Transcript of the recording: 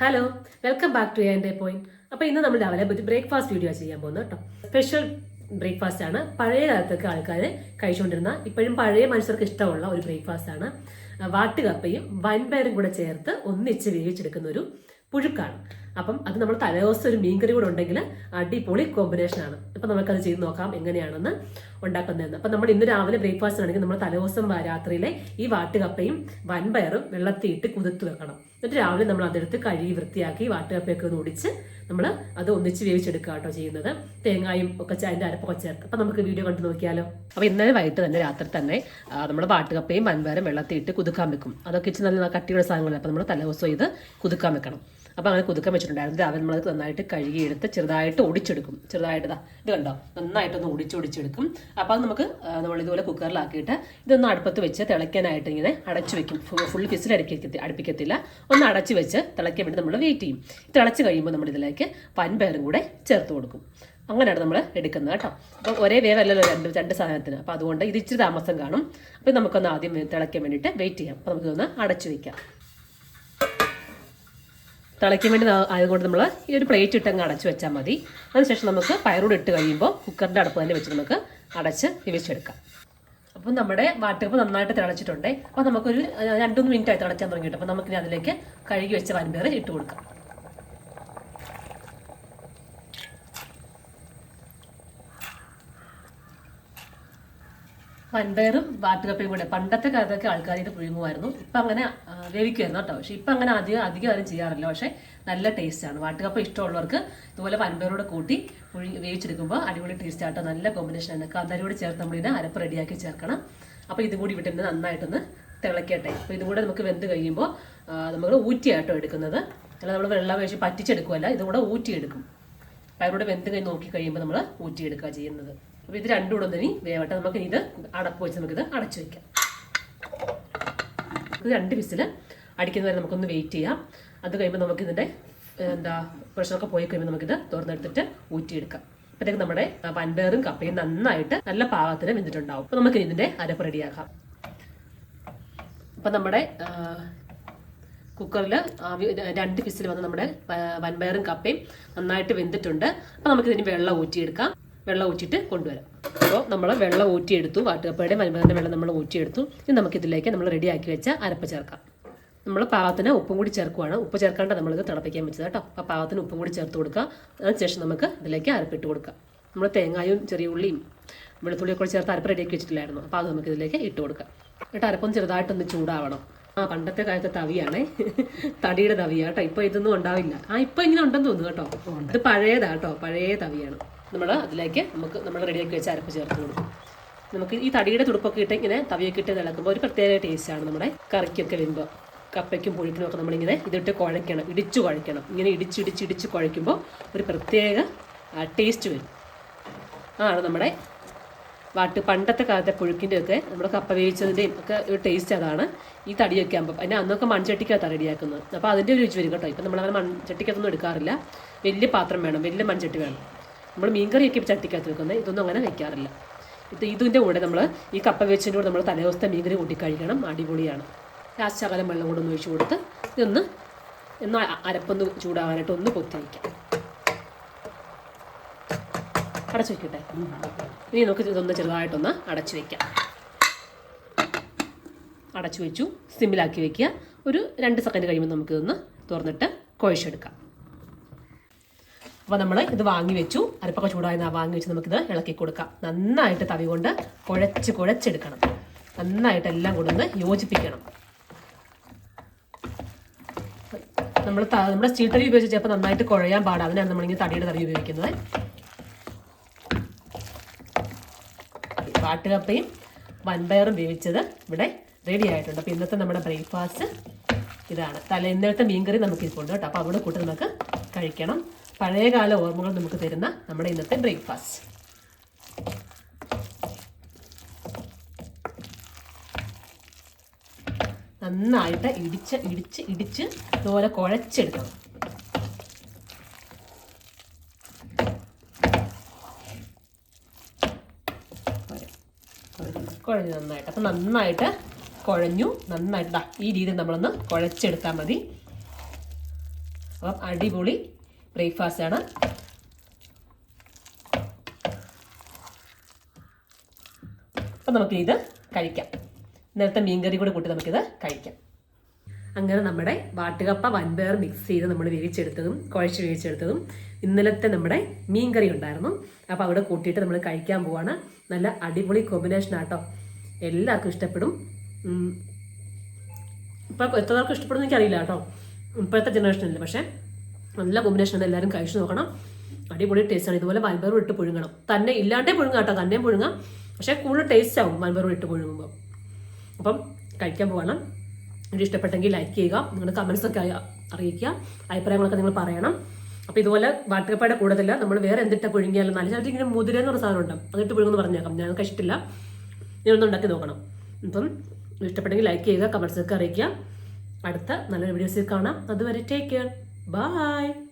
Hello welcome back to എന്റെ point അപ്പോൾ ഇന്ന് നമ്മൾ രാവിലെ ബ്രേക്ക്ഫാസ്റ്റ് വീഡിയോ ചെയ്യാൻ പോകുന്നത് കേട്ടോ. സ്പെഷ്യൽ ബ്രേക്ക്ഫാസ്റ്റ് ആണ്. പഴയ കാലത്തൊക്കെ ആൾക്കാർ കഴിച്ചുകൊണ്ടിരുന്ന ഇപ്പോഴും പഴയ മനുഷ്യർക്ക് ഇഷ്ടമുള്ള ഒരു ബ്രേക്ക്ഫാസ്റ്റ് ആണ്. വാട്ടുകപ്പയും വൻപയറും കൂടെ ചേർത്ത് ഒന്നിച്ച് വേവിച്ചെടുക്കുന്ന ഒരു പുഴുക്കാണ്. അപ്പം അത് നമ്മൾ തലേദിവസം ഒരു മീൻകറി കൂടെ ഉണ്ടെങ്കിൽ അടിപൊളി കോമ്പിനേഷൻ ആണ്. അപ്പം നമുക്കത് ചെയ്ത് നോക്കാം എങ്ങനെയാണെന്ന് ഉണ്ടാക്കുന്നതെന്ന്. അപ്പം നമ്മൾ ഇന്ന് രാവിലെ ബ്രേക്ക്ഫാസ്റ്റ് ആണെങ്കിൽ നമ്മൾ തലേദിവസം രാത്രിയിലെ ഈ വാട്ടുകപ്പയും വൻപയറും വെള്ളത്തിയിട്ട് കുതിർത്ത് വെക്കണം. എന്നിട്ട് രാവിലെ നമ്മൾ അതെടുത്ത് കഴുകി വൃത്തിയാക്കി വാട്ടുകപ്പയൊക്കെ ഒന്ന് ഒടിച്ച് നമ്മൾ അത് ഒന്നിച്ച് വേവിച്ചെടുക്കുക കേട്ടോ ചെയ്യുന്നത്. തേങ്ങായും ഒക്കെ അതിന്റെ അരപ്പൊക്കെ ചേർത്ത്. അപ്പം നമുക്ക് വീഡിയോ കണ്ടു നോക്കിയാലോ? അപ്പോൾ ഇന്നലെ വൈകിട്ട് തന്നെ രാത്രി തന്നെ നമ്മൾ വാട്ടുകപ്പയും വൻപയറും വെള്ളത്തിയിട്ട് കുതുക്കാൻ വെക്കും. അതൊക്കെ ഇച്ചിരി നല്ല കട്ടിയുള്ള സാധനങ്ങളാണ് അപ്പോൾ നമ്മൾ തലേദിവസം ഇത് കുതുക്കാൻ വെക്കണം. അപ്പോൾ അങ്ങനെ കുതുക്കാൻ വെച്ചിട്ടുണ്ടായിരുന്നു. രാവിലെ നമ്മൾ നന്നായിട്ട് കഴുകിയെടുത്ത് ചെറുതായിട്ട് ഒടിച്ചെടുക്കും. ചെറുതായിട്ട് ഇതാ കണ്ടോ? നന്നായിട്ടൊന്ന് ഒടിച്ചൊടിച്ചെടുക്കും അപ്പോൾ അത് നമുക്ക് നമ്മൾ ഇതുപോലെ കുക്കറിലാക്കിയിട്ട് ഇതൊന്ന് അടുപ്പത്ത് വെച്ച് തിളയ്ക്കാനായിട്ട് ഇങ്ങനെ അടച്ചു വെക്കും. ഫുൾ ഫിസിൽ അടുപ്പിക്കത്തി അടുപ്പിക്കത്തില്ല. ഒന്ന് അടച്ചു വെച്ച് തിളയ്ക്കാൻ വേണ്ടി നമ്മൾ വെയിറ്റ് ചെയ്യും. തിളച്ച് കഴിയുമ്പോൾ നമ്മൾ ഇതിലേക്ക് പൻപയറും കൂടെ ചേർത്ത് കൊടുക്കും. അങ്ങനെയാണ് നമ്മൾ എടുക്കുന്നത് കേട്ടോ. അപ്പോൾ ഒരേ വേവല്ലല്ലോ രണ്ട് രണ്ട് സാധനത്തിന്. അപ്പോൾ അതുകൊണ്ട് ഇത് ഇച്ചിരി താമസം കാണും. അപ്പോൾ നമുക്കൊന്ന് ആദ്യം തിളയ്ക്കാൻ വേണ്ടിയിട്ട് വെയിറ്റ് ചെയ്യാം. അപ്പോൾ നമുക്കൊന്ന് അടച്ചു വയ്ക്കാം തിളയ്ക്കാൻ വേണ്ടി ആയതുകൊണ്ട് നമ്മൾ ഈ ഒരു പ്ലേറ്റ് ഇട്ട് അങ്ങ് അടച്ചു വെച്ചാൽ മതി. അതിനുശേഷം നമുക്ക് പയറോട് ഇട്ട് കഴിയുമ്പോൾ കുക്കറിന്റെ അടുപ്പ് തന്നെ വെച്ച് നമുക്ക് അടച്ച് വേവിച്ചെടുക്കാം. അപ്പം നമ്മുടെ വാട്ടുകപ്പ് നന്നായിട്ട് തിളച്ചിട്ടുണ്ട്. അപ്പോൾ നമുക്കൊരു രണ്ടു മൂന്ന് മിനിറ്റ് ആയി തിളച്ചാൻ തുടങ്ങിയിട്ട്. അപ്പോൾ നമുക്കിനി അതിലേക്ക് കഴുകി വെച്ച വൻപേർ ഇട്ട് കൊടുക്കാം. വൻപയറും വാട്ടുകപ്പയും കൂടെ. പണ്ടത്തെ കാലത്തൊക്കെ ആൾക്കാർ ഇത് പുഴുങ്ങുമായിരുന്നു. ഇപ്പം അങ്ങനെ വേവിക്കുമായിരുന്നു കേട്ടോ. പക്ഷെ ഇപ്പം അങ്ങനെ അധികം അധികം ആരും ചെയ്യാറില്ല. പക്ഷേ നല്ല ടേസ്റ്റാണ് വാട്ടുകപ്പ ഇഷ്ടമുള്ളവർക്ക് ഇതുപോലെ വൻപയറോടെ കൂട്ടി പുഴുങ്ങി വേവിച്ചെടുക്കുമ്പോൾ അടിപൊളി ടേസ്റ്റ് ആട്ടോ നല്ല കോമ്പിനേഷനാണ് കാന്താരിയോട് ചേർത്ത് നമ്മളിതിനെ അരപ്പ് റെഡിയാക്കി ചേർക്കണം. അപ്പോൾ ഇത് കൂടി വിട്ടിട്ട് നന്നായിട്ടൊന്ന് തിളക്കട്ടെ. അപ്പോൾ ഇതും കൂടെ നമുക്ക് വെന്ത് കഴിയുമ്പോൾ നമ്മൾ ഊറ്റിയാട്ടോ എടുക്കുന്നത്. അല്ല നമ്മൾ വെള്ളം ഒഴിച്ച് പറ്റിച്ചെടുക്കുമല്ല ഇതും കൂടെ ഊറ്റിയെടുക്കും. പയറോട് വെന്ത് കഴിഞ്ഞ് നോക്കി കഴിയുമ്പോൾ നമ്മൾ ഊറ്റിയെടുക്കുക ചെയ്യുന്നത്. അപ്പോൾ ഇത് രണ്ടും കൂടെ തന്നെ വേവട്ടെ. നമുക്ക് ഇത് അടപ്പ് വെച്ച് നമുക്കിത് അടച്ചു ഇത് രണ്ട് വിസിൽ അടിക്കുന്നവരെ നമുക്കൊന്ന് വെയിറ്റ് ചെയ്യാം. അത് കഴിയുമ്പോൾ നമുക്കിതിന്റെ എന്താ പ്രഷറൊക്കെ പോയി കഴിയുമ്പോൾ നമുക്കിത് തുറന്നെടുത്തിട്ട് ഊറ്റിയെടുക്കാം. അപ്പോഴത്തേക്ക് നമ്മുടെ പൻപേറും കപ്പയും നന്നായിട്ട് നല്ല പാകത്തിന് വെന്തിട്ടുണ്ടാവും. അപ്പോൾ നമുക്ക് ഇതിന്റെ അരപ്പ് റെഡിയാക്കാം. അപ്പം നമ്മുടെ കുക്കറിൽ രണ്ട് വിസിൽ വന്ന് നമ്മുടെ വൻപയറും കപ്പയും നന്നായിട്ട് വെന്തിട്ടുണ്ട്. അപ്പോൾ നമുക്കിതിന് വെള്ളം ഊറ്റിയെടുക്കാം. വെള്ളം ഊറ്റിയിട്ട് കൊണ്ടുവരാം. അപ്പോൾ നമ്മൾ വെള്ളം ഊറ്റിയെടുത്തു. വാട്ടുകപ്പയുടെ വൻപയറിന്റെ വെള്ളം നമ്മൾ ഊറ്റിയെടുത്തു. ഇനി നമുക്കിതിലേക്ക് നമ്മൾ റെഡിയാക്കി വെച്ച അരപ്പ് ചേർക്കാം. നമ്മൾ പാകത്തിന് ഉപ്പും കൂടി ചേർക്കുവാണ്. ഉപ്പ് ചേർക്കാണ്ട് നമ്മളിത് തിളപ്പിക്കാൻ വെച്ചത് കേട്ടോ. അപ്പോൾ പാകത്തിന് ഉപ്പും കൂടി ചേർത്ത് കൊടുക്കുക അതിനുശേഷം നമുക്ക് ഇതിലേക്ക് അരപ്പിട്ട് കൊടുക്കാം. നമ്മൾ തേങ്ങായും ചെറിയ ഉള്ളിയും വെളുത്തുള്ളിയൊക്കെ ചേർത്ത് അരപ്പ് റെഡിയാക്കി വെച്ചിട്ടില്ലായിരുന്നു. അപ്പോൾ അത് നമുക്ക് ഇതിലേക്ക് ഇട്ട് കൊടുക്കാം. എന്നിട്ട് അരപ്പൊന്ന് ചെറുതായിട്ടൊന്ന് ചൂടാവണം. ആ പണ്ടത്തെ കാലത്തെ തവിയാണേ. തടിയുടെ തവിയാട്ടോ ഇപ്പോൾ ഇപ്പൊ ഇതൊന്നും ഉണ്ടാവില്ല. ആ ഇപ്പോൾ ഇങ്ങനെ ഉണ്ടെന്ന് തോന്നുന്നു കേട്ടോ. ഇത് പഴയതാട്ടോ പഴയ തവിയാണ്. നമ്മൾ അതിലേക്ക് നമുക്ക് നമ്മൾ റെഡിയാക്കി വെച്ച അരപ്പ് ചേർത്ത് കൊടുക്കും. നമുക്ക് ഈ തടിയുടെ തുടുപ്പൊക്കെ ഇട്ട് ഇങ്ങനെ തവിയൊക്കെ ഇട്ട് തിളക്കുമ്പോൾ ഒരു പ്രത്യേക ടേസ്റ്റാണ് നമ്മുടെ കറിക്കൊക്കെ വരുമ്പോൾ കപ്പയ്ക്കും പുഴുക്കിനും ഒക്കെ നമ്മളിങ്ങനെ ഇതിട്ട് കുഴയ്ക്കണം ഇടിച്ച് കുഴയ്ക്കണം. ഇങ്ങനെ ഇടിച്ചിടിച്ച് ഇടിച്ച് കുഴയ്ക്കുമ്പോൾ ഒരു പ്രത്യേക ടേസ്റ്റ് വരും. ആണ് നമ്മുടെ വാട്ട് പണ്ടത്തെ കാലത്തെ പുഴുക്കിന്റെ ഒക്കെ നമ്മുടെ കപ്പ വേവിച്ചതിന്റെയും ഒക്കെ ഒരു ടേസ്റ്റ് അതാണ് ഈ തടിയൊക്കെ ആകുമ്പോൾ അതിന് അന്നൊക്കെ മൺചട്ടിക്കകത്താണ് റെഡിയാക്കുന്നത്. അപ്പോൾ അതിന്റെ ഒരു രുചി വരും കേട്ടോ. ഇപ്പം നമ്മളങ്ങനെ മൺചട്ടിക്കകത്തൊന്നും എടുക്കാറില്ല. വലിയ പാത്രം വേണം വലിയ മൺചട്ടി വേണം. നമ്മൾ മീൻകറിയൊക്കെ ചട്ടിക്കകത്ത് വെക്കുന്നത് ഇതൊന്നും അങ്ങനെ വെക്കാറില്ല. ഇത് ഇതിന്റെ കൂടെ നമ്മൾ ഈ കപ്പ വെച്ചതിന്റെ കൂടെ നമ്മൾ തലേദിവസത്തെ മീൻകറി കൂട്ടി കഴിക്കണം. അടിപൊളിയാണ്. ലാസ്റ്റ് ശകലം വെള്ളം കൂടെ ഒന്ന് ഒഴിച്ച് കൊടുത്ത് ഇതൊന്ന് ഒന്ന് അരപ്പൊന്ന് ചൂടാകാനായിട്ട് ഒന്ന് പൊത്തി വയ്ക്കാം അടച്ചു വെക്കട്ടെ? ഇനി നമുക്ക് ഇതൊന്ന് ചെറുതായിട്ടൊന്ന് അടച്ചു വെക്കാം. അടച്ചു വെച്ചു. സിമ്മിലാക്കി വെക്കുക. ഒരു രണ്ട് സെക്കൻഡ് കഴിയുമ്പോൾ നമുക്കിതൊന്ന് തുറന്നിട്ട് കുഴച്ചെടുക്കാം. അപ്പോൾ നമ്മൾ ഇത് വാങ്ങി വെച്ചു. അരപ്പൊക്കെ ചൂടായി വാങ്ങി വെച്ച് നമുക്കിത് ഇളക്കി കൊടുക്കാം. നന്നായിട്ട് തവി കൊണ്ട് കുഴച്ച് കുഴച്ചെടുക്കണം. നന്നായിട്ട് എല്ലാം കൂടെ ഒന്ന് യോജിപ്പിക്കണം. നമ്മൾ നമ്മുടെ സ്റ്റീൽ തവി ഉപയോഗിച്ച് ചിലപ്പോൾ നന്നായിട്ട് കുഴയാൻ പാടാം. അതിനാണ് നമ്മളിങ്ങനെ തടിയുടെ തവി ഉപയോഗിക്കുന്നത്. പാട്ടുകപ്പയും വൻപയറും വേവിച്ചത് ഇവിടെ റെഡി ആയിട്ടുണ്ട്. അപ്പോൾ ഇന്നത്തെ നമ്മുടെ ബ്രേക്ക്ഫാസ്റ്റ് ഇതാണ്. തലേന്നത്തെ മീൻകറി നമുക്ക് ഉണ്ട് കേട്ടോ. അപ്പോൾ അവിടെ കൂട്ടി നമുക്ക് കഴിക്കണം. പഴയകാല ഓർമ്മകൾ നമുക്ക് തരുന്ന നമ്മുടെ ഇന്നത്തെ ബ്രേക്ക്ഫാസ്റ്റ്. നന്നായിട്ട് ഇടിച്ച് ഇടിച്ച് ഇടിച്ച് ഇതുപോലെ കുഴച്ചെടുക്കണം. കുഴഞ്ഞു നന്നായിട്ട്. അപ്പം നന്നായിട്ട് കുഴഞ്ഞു നന്നായിട്ട് ഈ രീതിയിൽ നമ്മളൊന്ന് കുഴച്ചെടുത്താൽ മതി. അപ്പം അടിപൊളി ബ്രേക്ക്ഫാസ്റ്റ് ആണ്. അപ്പം നമുക്ക് ഇത് കഴിക്കാം. മീൻ മീൻകറി കൂടെ കൂട്ടി നമുക്കിത് കഴിക്കാം. അങ്ങനെ നമ്മുടെ വാട്ടുകപ്പ വൻപയർ മിക്സ് ചെയ്ത് നമ്മൾ വേവിച്ചെടുത്തതും കുഴച്ച് വേവിച്ചെടുത്തതും ഇന്നലത്തെ നമ്മുടെ മീൻകറി ഉണ്ടായിരുന്നു. അപ്പോൾ അവിടെ കൂട്ടിയിട്ട് നമ്മൾ കഴിക്കാൻ പോവാണ്. നല്ല അടിപൊളി കോമ്പിനേഷൻ ആട്ടോ. എല്ലാവർക്കും ഇഷ്ടപ്പെടും. ഇപ്പോൾ ഇപ്പം എത്ര പേർക്ക് ഇഷ്ടപ്പെടുന്ന എനിക്കറിയില്ല കേട്ടോ. ഇപ്പോഴത്തെ ജനറേഷനില്ല പക്ഷേ നല്ല കോമ്പിനേഷനാണ് എല്ലാവരും കഴിച്ചു നോക്കണം. അടിപൊളി ടേസ്റ്റാണ് ഇതുപോലെ മൽബറും ഇട്ട് പുഴുങ്ങണം. തന്നെ ഇല്ലാണ്ടേ പുഴുങ്ങാം കേട്ടോ തന്നെയും പുഴുങ്ങാം. പക്ഷേ കൂടുതൽ ടേസ്റ്റ് ആവും മൽബറും ഇട്ട് പുഴുങ്ങുമ്പോൾ അപ്പം കഴിക്കാൻ പോകണം. വീഡിയോ ഇഷ്ടപ്പെട്ടെങ്കിൽ ലൈക്ക് ചെയ്യുക. നിങ്ങളുടെ കമൻസ് ഒക്കെ അറിയിക്കുക. അഭിപ്രായങ്ങളൊക്കെ നിങ്ങൾ പറയണം. അപ്പോൾ ഇതുപോലെ വാട്ടുകപ്പയുടെ കൂടുതൽ നമ്മൾ വേറെ എന്തിട്ട പുഴുങ്ങിയാലും നല്ല ചിലർ ഇങ്ങനെ മുതിര എന്ന് പറഞ്ഞ സാധനം ഉണ്ട്? അതിട്ട് പുഴുങ്ങുന്നു പറഞ്ഞേക്കാം. ഞാൻ കഴിച്ചിട്ടില്ല. ഇതൊന്നും ഉണ്ടാക്കി നോക്കണം. അപ്പം ഇഷ്ടപ്പെട്ടെങ്കിൽ ലൈക്ക് ചെയ്യുക കമൻസ് ഒക്കെ അറിയിക്കുക. അടുത്ത നല്ലൊരു വീഡിയോസിൽ കാണാം. അതുവരെ ടേക്ക് കെയർ Bye.